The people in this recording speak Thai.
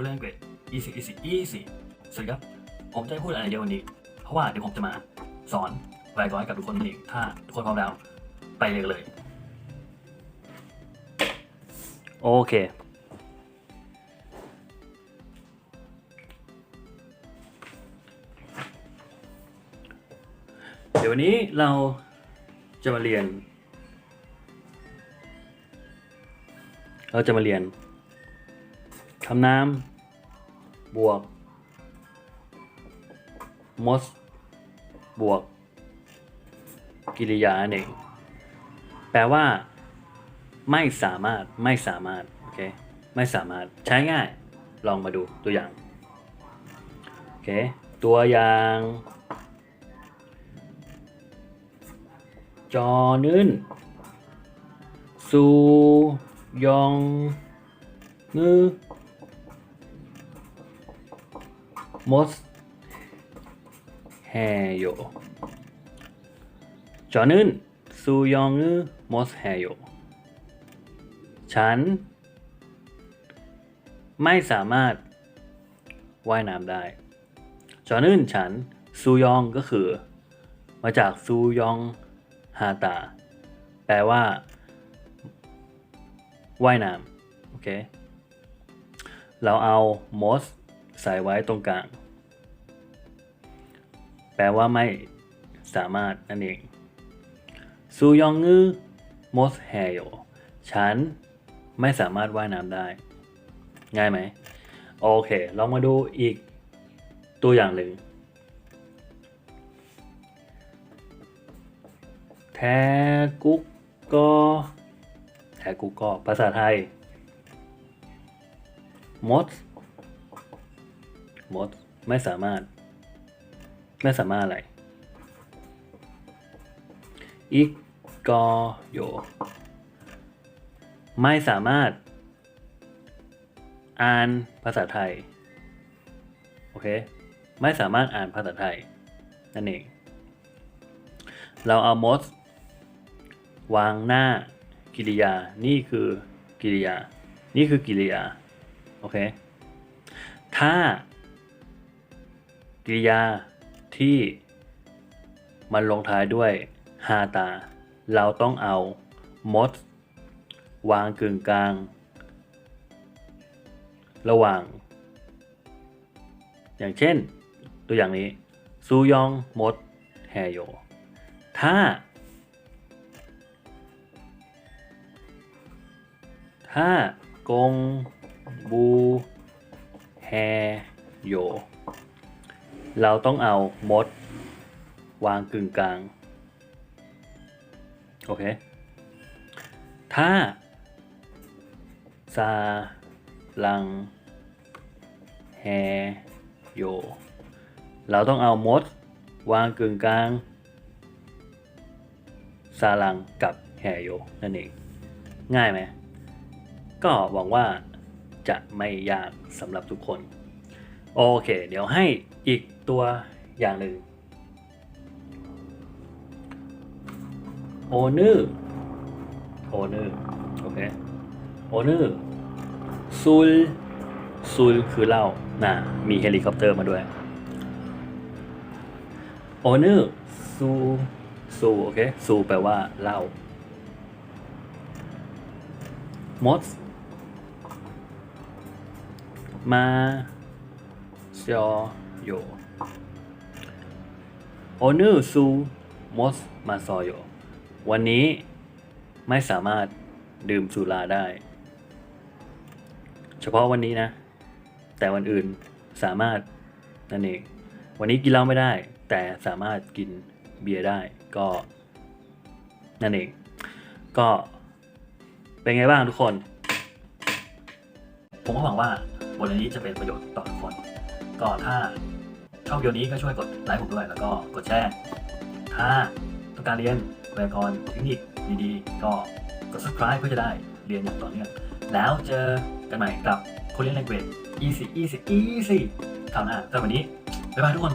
คุณเล่นอังกฤษ easy easy easy สวัสดีครับ ผมจะพูดอะไรเยอะวันนี้ เพราะว่าเดี๋ยวผมจะมาสอนไวกรให้กับทุกคนนั่นเองถ้าทุกคนพร้อมแล้ว ไปเลยเลย โอเค เดี๋ยววันนี้เราจะมาเรียน เราจะมาเรียน คำนามบวก mos บวก กิริยานั่นเองแปลว่า ไม่สามารถไม่สามารถโอเคไม่สามารถใช้ง่าย ลองมาดูตัวอย่างโอเคตัวอย่าง จอนื่นซูยองงือ มดแฮโยจอนื่นซูยองงือมดแฮโยฉัน ไม่สามารถว่ายน้ำได้จอนื่นฉันซูยองก็คือ มาจากซูยองฮาตา แปลว่าว่ายน้ำโอเค เราเอา most ใส่ไว้ตรงกลาง แปลว่าไม่สามารถนั่นเองซูยองงือ most แฮโยฉันไม่สามารถว่ายน้ำได้ ง่ายไหม โอเค ลองมาดูอีกตัวอย่างหนึ่งแทกุกก็แทกุกก็ภาษาไทยมด มดไม่สามารถ ไม่สามารถอะไร อีกกอโยไม่สามารถ อ่านภาษาไทย โอเค ไม่สามารถอ่านภาษาไทย นั่นเอง เราเอา most วางหน้ากิริยา นี่คือกิริยา นี่คือกิริยา โอเค ถ้า กิริยาที่มันลงท้ายด้วยฮาตา เราต้องเอา most วางกึ่งกลาง ระหว่าง อย่างเช่น ตัวอย่างนี้ ซูยองมดแฮโย ถ้า ถ้ากงบูแฮโย เราต้องเอามด วางกึ่งกลาง โอเค ถ้าซาลังแฮโย เราต้องเอามด วางกึ่งกลางซาลังกับแฮโยนั่นเอง ง่ายไหม ก็หวังว่าจะไม่ยากสำหรับทุกคน โอเค เดี๋ยวให้อีกตัวอย่างหนึ่งโอนึโอนึโอเคโอนึซูลซูลคือเหล้านะมีเฮลิคอปเตอร์มาด้วยโอนึซูซูโอเคซูแปลว่าเหล้ามดมา เซียโยโอนึซูมดมาซอโยวันนี้ไม่สามารถดื่มสุราได้ เฉพาะวันนี้นะ แต่วันอื่นสามารถนั่นเองวันนี้กินเหล้าไม่ได้ แต่สามารถกินเบียร์ได้ก็นั่นเอง ก็เป็นไงบ้างทุกคน ผมก็หวังว่าบทเรียนนี้จะเป็นประโยชน์ต่อทุกคน ก็ถ้าชอบวิดีโอนี้ก็ช่วยกดไลค์ผมด้วย แล้วก็กดแชร์ ถ้าต้องการเรียนไวยากรณ์เทคนิคดีๆ ก็กด subscribe เพื่อจะได้เรียนอย่างต่อเนื่อง แล้วเจอกันใหม่กับ Korean Language easy easy easy คราวหน้าสำหรับวันนี้ บ๊ายบายทุกคน